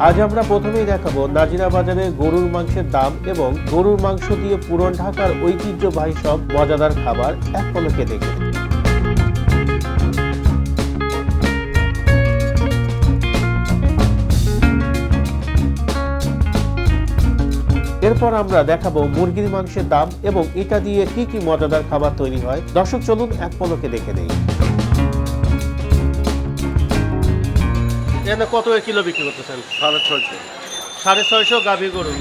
আজ আমরা প্রথমেই দেখাবো নাজিরা বাজারে গরুর মাংসের দাম এবং গরুর মাংস দিয়ে পুরন ঢাকার ঐতিহ্যবাহী সব মজাদার খাবার এক পলকে দেখে এরপর আমরা দেখাবো মুরগির মাংসের দাম এবং এটা দিয়ে কি কি মজাদার খাবার তৈরি হয়। দর্শক, চলুন এক পলকে দেখে নেই। এখানে কত কিলো বিক্রি করতেছেন? সাড়ে ছয়শো। সাড়ে ছয়শো গাভী গরু।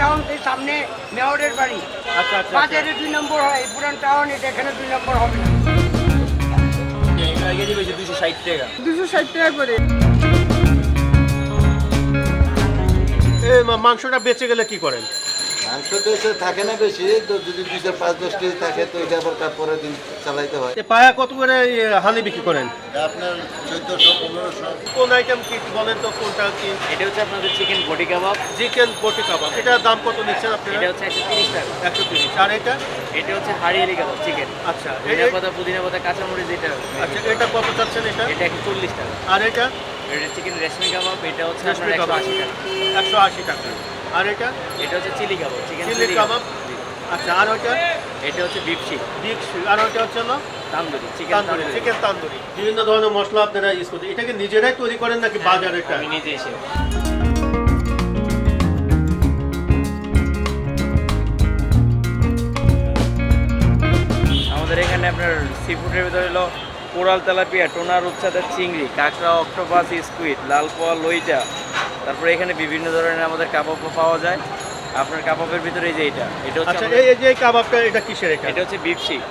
টাউন এই সামনে মেয়রের বাড়ি। আচ্ছা আচ্ছা বাজারে দুই নম্বর হয় পুরান টাউন এটা এখানে দুই নম্বর হবে না। দুশো ষাট টাকা। দুশো ষাট টাকা করে। এ মাংসটা বেঁচে গেলে কি করেন? মাংস তো এসে থাকে না বেশি তো যদি দুই পাঁচ দশ কেজি থাকে তো এটা আবার তারপরের দিন চালাইতে হয়। পায়া কত করে হালি বিক্রি করেন? আপনার চোদ্দোশো পনেরোশো। কোন আইটেম কি বলেন তো কোনটা কি? এটা হচ্ছে আপনাদের চিকেন বডি কাবাব। চিকেন বটি কাবাব। এটার দাম কত নিচ্ছেন এটা হচ্ছে একশো তিরিশ টাকা। একশো তিরিশ। আর এটা? এটা হচ্ছে হারিয়ালি কাবাব চিকেন আচ্ছা এ- পাতা পুদিনা পাতা কাঁচামরিচ এটা আচ্ছা এটা কত চাচ্ছেন এটা? এটা একশো চল্লিশ টাকা। আর এটা? এটা চিকেন রেশমি কাবাব এটা হচ্ছে আপনার একশো আশি টাকা। একশো আশি টাকা। আর এটা? এটা হচ্ছে chilli kebab chicken chilli kebab. আচ্ছা আর ওইটা? এটা হচ্ছে শিক বিগ আর ওইটা হচ্ছে হলো? তান্দুরি চিকেন তান্দুরি তান্দুরি। চিকেন তান্দুরি। বিভিন্ন ধরনের মশলা আপনারা ইউজ করতে এটাকে নিজেরাই তৈরি করেন নাকি বাজারে এটা? আমি নিজে এসে আমাদের এখানে আপনার সি ফুডের ভিতরে হলো কোরাল তেলাপিয়া টোনার রূপচাঁদের চিংড়ি কাঁকড়া অক্টোপাস স্কুইড লাল পোয়া লইটা। তারপরে এখানে বিভিন্ন ধরনের আমাদের কাবাব পাওয়া যায়। আপনার কাবাবের ভিতরে এই যে এটা এটা হচ্ছে আচ্ছা এই এই যে কাবাবটা এটা কিসের এটা? এটা হচ্ছে বিফ শিক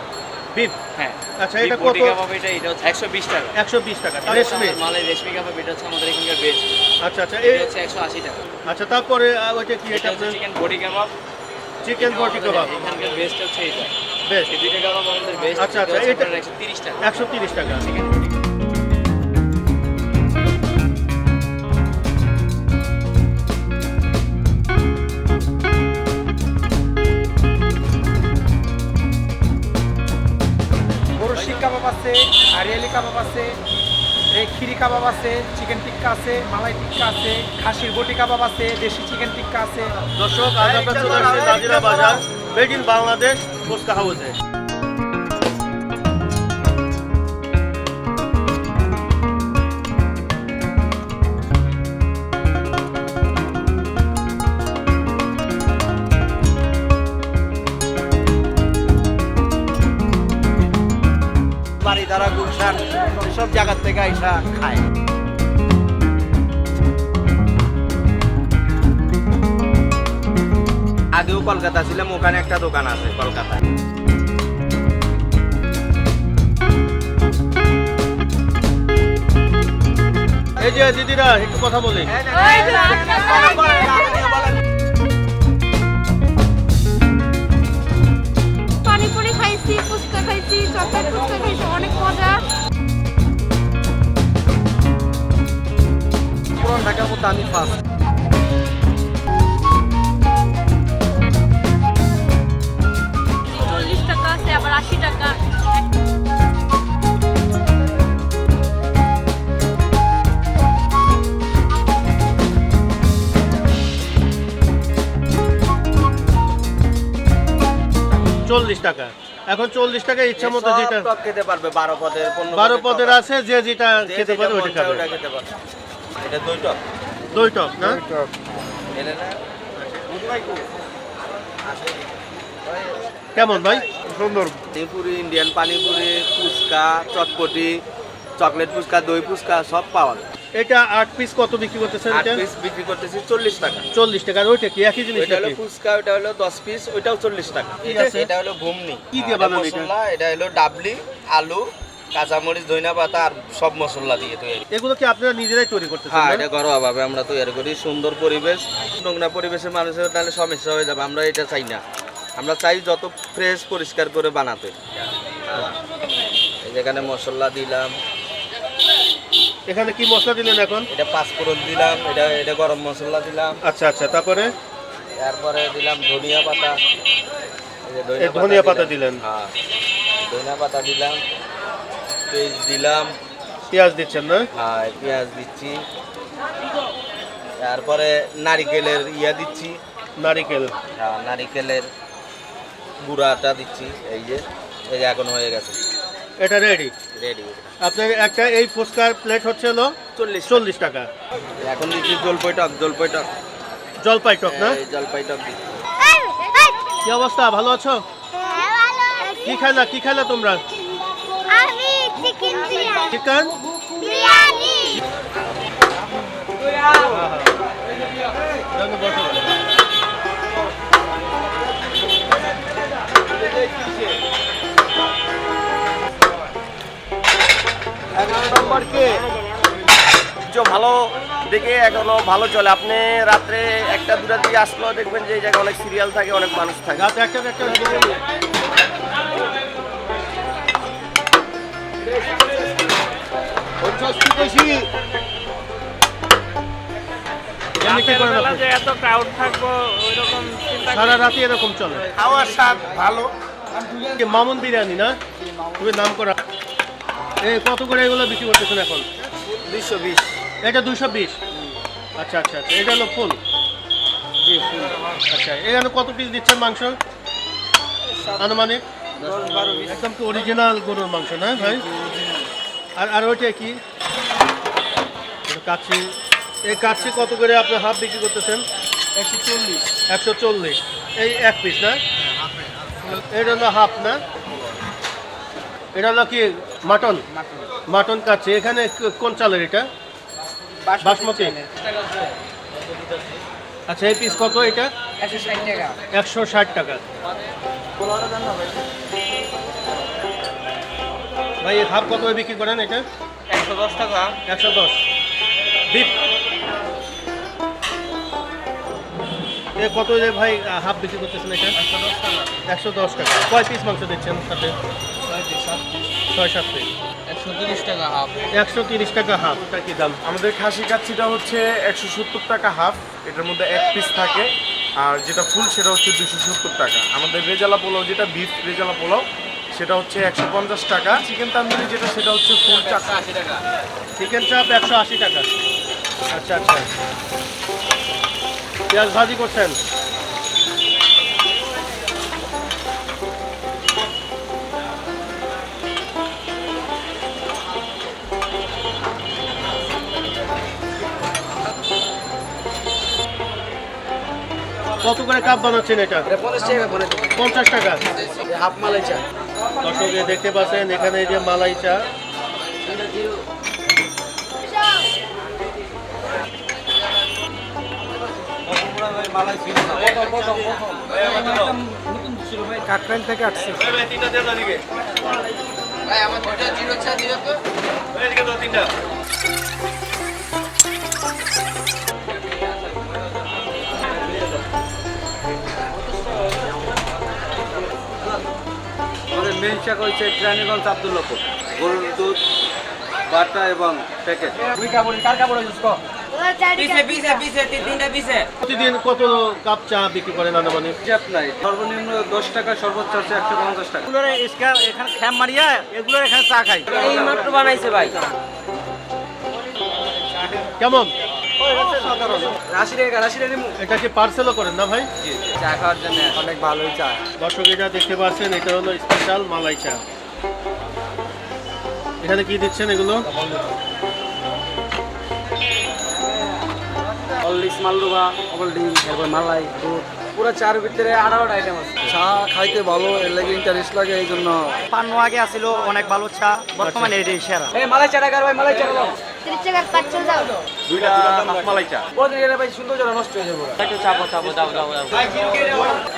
হ্যাঁ। আচ্ছা, এটা বটি কত? কাবাব এটা এটা হচ্ছে একশো বিশ টাকা। একশো বিশ টাকা রেশমি আমাদের মালের রেশমি কাবাব এটা হচ্ছে আমাদের এখানকার বেস্ট আচ্ছা আচ্ছা এই হচ্ছে একশো আশি টাকা। আচ্ছা তারপরে ওইটা কি এটা chicken body kebab. Chicken kebab. এখানকার বেস্ট হচ্ছে এটা। বেশ। এই দুইটা কাবাব আমাদের বেস্ট আচ্ছা, আচ্ছা, এটা- টাকা। টাকা। শিক কাবাব আছে হারিয়ালি কাবাব আছে এই খিরি কাবাব আছে চিকেন টিক্কা আছে মালাই টিক্কা আছে খাসির বটি কাবাব আছে দেশি চিকেন টিক্কা আছে। দর্শক আজ আমরা চলে আসছি নাজিরা বাজার। মেড ইন বাংলাদেশ ফুচকা হাউসে। বাড়ি দ্বারা গুলশান সব জায়গার থেকে আইসা খায়। আগেও কলকাতা ছিলাম ওখানে একটা দোকান আছে কলকাতায়। এই যে দিদিরা একটু কথা বলি। পানিপুরি খাইছি ফুচকা খাইছি চকলেট ফুচকা খাইছি অনেক মজা। পুরান ঢাকার মধ্যে আমি ফার্স্ট চল্লিশ টাকা। এখন চল্লিশ টাকা ইচ্ছা মতো যেটা খেতে পারবে বারো পদের বারো পদের আছে যে যেটা খেতে যেটা পারে ওইটা খাবে। খেতে পারবে। এটা দই টক। দই টক না? কেমন ভাই? পানিপুরি ইন্ডিয়ান পানিপুরি ফুচকা চটপটি চকলেট ফুচকা দই ফুচকা সব পাওয়া যায়। এটা আট পিস কত বিক্রি করতেছেন আট এটা? পিস বিক্রি করতেছি চল্লিশ টাকা। চল্লিশ টাকা। আর ওইটা কি? একই জিনিস এটা হলো ফুচকা ওটা হলো দশ পিস ওইটাও চল্লিশ টাকা। ঠিক এটা আছে। এটা হলো ঘুমনি। কি দিয়ে বানানো এটা? মশলা এটা হলো ডাবলি আলু কাঁচামরিচ ধইনা পাতা আর সব মশলা দিয়ে তৈরি। এগুলো কি আপনারা নিজেরাই তৈরি করতেছেন হ্যাঁ এটা ঘরোয়া ভাবে আমরা তৈরি করি সুন্দর পরিবেশ। নোংরা পরিবেশে মানুষের তাহলে সমস্যা হয়ে যাবে আমরা এটা চাই না। আমরা চাই যত ফ্রেশ পরিষ্কার করে বানাতে। যেখানে মশলা দিলাম এখানে কি মশলা দিলেন এখন? এটা পাঁচফোড়ন দিলাম এটা এটা গরম মশলা দিলাম। আচ্ছা আচ্ছা তারপরে? তারপরে দিলাম ধনিয়া পাতা। এই ধনিয়া পাতা দিলেন। হ্যাঁ ধনিয়া পাতা দিলাম পেঁয়াজ দিলাম। পেঁয়াজ দিচ্ছেন না? হ্যাঁ পেঁয়াজ দিচ্ছি। তারপরে নারিকেলের ইয়া দিচ্ছি। নারিকেল। হ্যাঁ নারিকেলের গুঁড়াটা দিচ্ছি এই যে এই যে এখন হয়ে গেছে। এটা রেডি রেডি আপনার একটা এই ফুচকার প্লেট হচ্ছে হলো চল্লিশ চল্লিশ টাকা। এখন দিচ্ছি জলপাই টক জলপাই টক। জলপাই টক না? জলপাই টক কি অবস্থা? ভালো আছো? কি খাইলা? কি খাইলা তোমরা? চিকেন? বিরিয়ানি। বিরিয়ানি যে ভালো দেখে এখনও ভালো চলে। আপনি রাত্রে একটা দুটার দিকে আসলেও দেখবেন যে এই জায়গায় অনেক সিরিয়াল থাকে অনেক মানুষ থাকে। সারা রাতে এরকম চলে। খাওয়ার স্বাদ ভালো। মামুন বিরিয়ানি না? তুমি নাম করা। এই কত করে এগুলো বিক্রি করতেছেন এখন? দুইশো বিশ। এটা দুশো বিশ? আচ্ছা আচ্ছা আচ্ছা। এটা হলো ফুল? আচ্ছা এখানে কত পিস দিচ্ছেন মাংস? আনুমানিক? একদম তো অরিজিনাল গরুর মাংস না ভাই? আর আর ওইটা কি? কাচ্ছি এই কাচ্ছি কত করে আপনি হাফ বিক্রি করতেছেন? একশো চল্লিশ। একশো চল্লিশ। এই এক পিস না? এটা হলো হাফ না? এটা হলো কি মাটন? মাটন। কাচ্ছি এখানে কোন চালের এটা? বাসমতি আচ্ছা এই পিস কত এটা? একশো ষাট টাকা। একশো ভাই হাফ কত করে বিক্রি করেন এটা? একশো দশ টাকা। একশো দশ। বিপ এ কত যে ভাই হাফ বিক্রি করতেছেন এটা? একশো দশ টাকা। কয় পিস মাংস দিচ্ছেন সাথে? ছয় সাত পিস। একশো তিরিশ টাকা হাফ। একশো তিরিশ টাকা হাফ। এটা কি দাম? আমাদের খাসি কাচ্ছিটা হচ্ছে একশো সত্তর টাকা হাফ। এটার মধ্যে এক পিস থাকে। আর যেটা ফুল সেটা হচ্ছে দুশো সত্তর টাকা। আমাদের রেজালা পোলাও যেটা বিফ রেজালা পোলাও সেটা হচ্ছে একশো পঞ্চাশ টাকা। চিকেন তান্দুরি যেটা সেটা হচ্ছে ফুল আশি টাকা। চিকেন চাপ একশো আশি টাকা। আচ্ছা আচ্ছা। পেঁয়াজ ভাজি করছেন? কত করে কাপ বানাচ্ছেন এটা? পঞ্চাশ টাকা হাফ মালাই চা। দর্শক দেখতে পাচ্ছেন এখানে এই যে মালাই চা। কাকরাইল থেকে আসছে আমাদের মেন শাক হচ্ছে ট্রানিগঞ্জ আবদুল্লাপুর। গরুর দুধ বাটা এবং প্যাকেট। কার কর? প্রতিদিন কত কাপ চা বিক্রি করেন আনুমানিক চ্যাপ নাই। সর্বনিম্ন দশ টাকা সর্বোচ্চ হচ্ছে একশো পঞ্চাশ টাকা। এগুলোর এখানে খ্যাম মারিয়া এগুলোর এখানে চা খাই। এই মাত্র বানাইছে ভাই। কেমন? আশি টাকা আশি টাকা এটা কি পার্সেলও করেন না ভাই? চা খাওয়ার জন্য অনেক ভালোই চা। দর্শক এটা দেখতে পাচ্ছেন এটা হলো স্পেশাল মালাই চা। এখানে কি দিচ্ছেন এগুলো? হরলিক্স মালডোবা অবল ডিম এরপর মালাই দুধ। পুরো চার ভিতরে আঠারোটা আইটেম আছে। চা খাইতে ভালো এর লাগে ইন্টারেস্ট লাগে এই জন্য পান্ন আগে আসিল অনেক ভালো চা বর্তমানে এটাই সেরা। এই মালাই চাটা কার ভাই মালাই চা দাও। দাও। দুইটা মালাই চা। ওদের গেলে ভাই সুন্দর নষ্ট হয়ে যাবে একটু চাপো চাপো যাও যাও যাও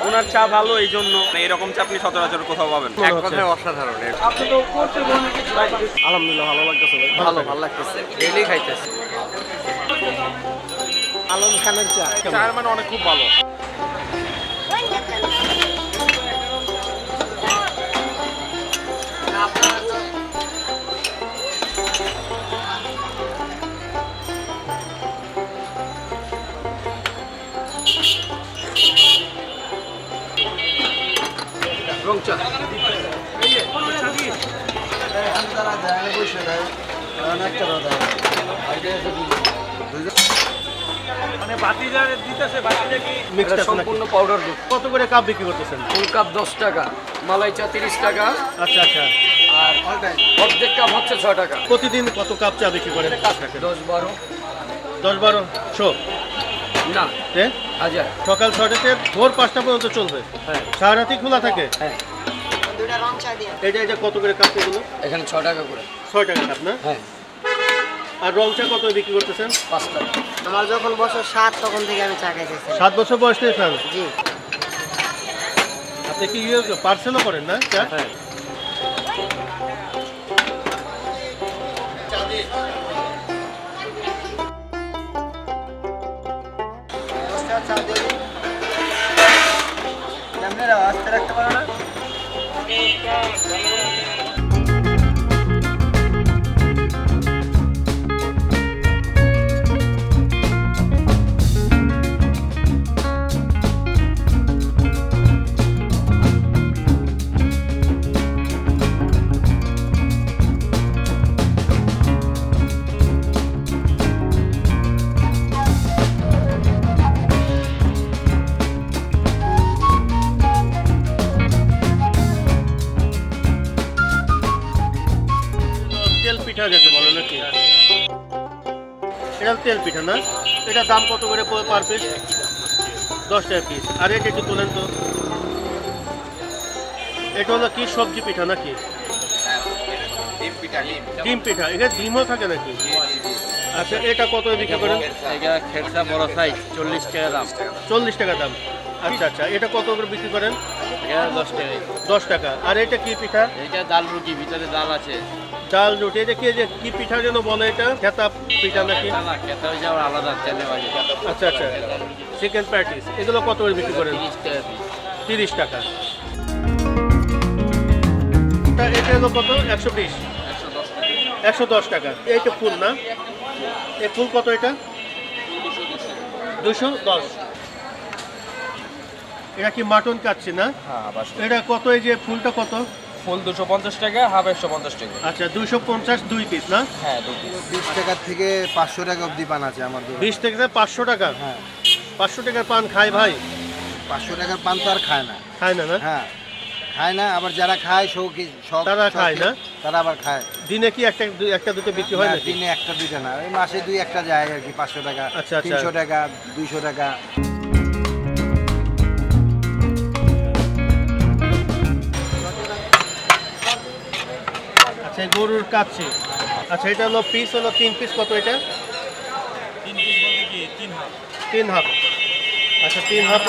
ওনার চা ভালো এই জন্য। এরকম চা আপনি সচরাচর কোথাও পাবেন। মনে হচ্ছে? অসাধারণ আপনি তো করতে বলেন কিছু আলহামদুলিল্লাহ ভালো লাগতেছে ভালো ভালো লাগতেছে। ডেইলি খাইতেছে। আলম খানের চা চার মানে অনেক খুব ভালো। এখানে তারা দেয় মানে দিতেছে বাতিটা কি সম্পূর্ণ পাউডার দুধ। কত করে কাপ বিক্রি করতেছেন? ফুল কাপ দশ টাকা মালাই চা তিরিশ টাকা আচ্ছা আচ্ছা। আর অর্ধেক কাপ হচ্ছে ছয় টাকা। প্রতিদিন কত কাপ চা বিক্রি করেন? দশ বারো। দশ বারো? শো। না? হাজার। সকাল ছটাতে ভোর পাঁচটা পর্যন্ত চলবে? হ্যাঁ। সারারাতি খোলা থাকে? হ্যাঁ। এটা এটা কত করে কাপ এগুলো? এখানে ছ টাকা করে। ছয় টাকা কাপ না? হ্যাঁ। আর রং চা কত বিক্রি করতেছেন? পাঁচ টাকা। আমার যখন বছর সাত তখন থেকে আমি চা খাইতেছি সাত বছর বয়স থেকে খান? জি। আপনি কি পার্সেলও করেন না চা? হ্যাঁ। আস্তে রাখতে পারো না? America, না এটা দাম কত করে পার পিস দশ টাকা পিস আর এটা একটু তোলেন তো। এটা হলো কি সবজি পিঠা নাকি? ডিম পিঠা। এখানে ডিমও থাকে নাকি? আচ্ছা এটা কত বিক্রি করেন? এটা খেরসা বড় সাইজ চল্লিশ টাকা দাম। চল্লিশ টাকা দাম। আচ্ছা আচ্ছা এটা কত করে বিক্রি করেন? এটা দশ টাকা দশ টাকা। আর এটা কি পিঠা? এটা ডাল রুটি ভিতরে ডাল আছে। ডাল রুটি এটা কি যে কি পিঠা যেন বলে এটা? খেতা পিঠা নাকি? খেতে আলাদা তেলে আচ্ছা আচ্ছা। চিকেন প্যাটিস এগুলো কত করে বিক্রি করেন? তিরিশ টাকা তা এটা হলো কত? একশো বিশ। একশো দশ টাকা। এইটা ফুল না? এই ফুল কত এটা? দুশো দশ। এটা কি মাটন কাটছে না? এটা কত? এই যে ফুলটা কত? ফুল দুশো পঞ্চাশ টাকা হাফ একশো পঞ্চাশ টাকা। আচ্ছা দুশো পঞ্চাশ দুই পিস না? হ্যাঁ পিস বিশ টাকার থেকে পাঁচশো টাকা অবধি পান আছে আমার বিশ থেকে পাঁচশো টাকা? হ্যাঁ। পাঁচশো টাকার পান খায় ভাই? পাঁচশো টাকার পান তো আর খায় না। খায় না না? হ্যাঁ। খায় না আবার যারা খায় শৌকি শখ তারা খায় না? তারা আবার খায়। দিনে কি একটা দু- একটা দুটো বিক্রি হয় না, দিনে একটা দুইটা না। ওই মাসে দুই একটা যায় আর কি পাঁচশো টাকা আচ্ছা, আচ্ছা। তিনশো টাকা দুইশো টাকা। আচ্ছা গরুর কাছে আচ্ছা এটা হলো পিস হলো তিন পিস কত এটা? তিন হাফ। আচ্ছা তিন হাফ।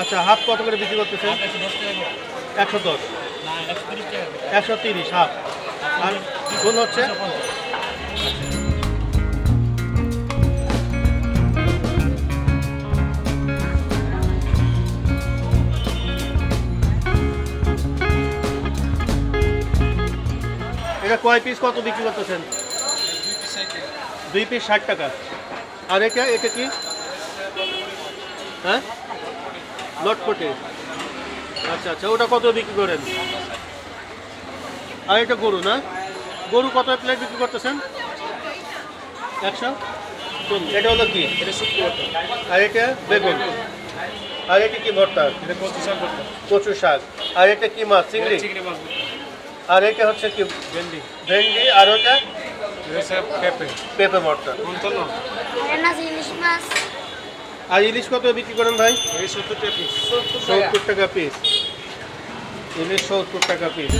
আচ্ছা হাফ কত করে বিক্রি করতেছে? একশো দশ একশো তিরিশ হাফ। আর কোন হচ্ছে? এটা কয় পিস কত বিক্রি করতেছেন? দুই পিস ষাট টাকা। আর এটা এটা কি? হ্যাঁ? লটপটে। আচ্ছা আচ্ছা ওটা কত বিক্রি করেন? আর এটা গরু না? গরু কত প্লেট বিক্রি করতেছেন? একশো? চল্লিশ। এটা হলো কি? আর এটা বেগুন। আর এটা কি ভর্তা? কচু শাক আর এটা কি মাছ? চিংড়ি? আর এটা হচ্ছে কি? ভেন্ডি। ভেন্ডি আর ওটা? পেঁপে। ভর্তা। রান্না ইলিশ আর ইলিশ কত বিক্রি করেন ভাই? সত্তর টাকা পিস সত্তর টাকা। পিস ইলিশ সত্তর টাকা পিস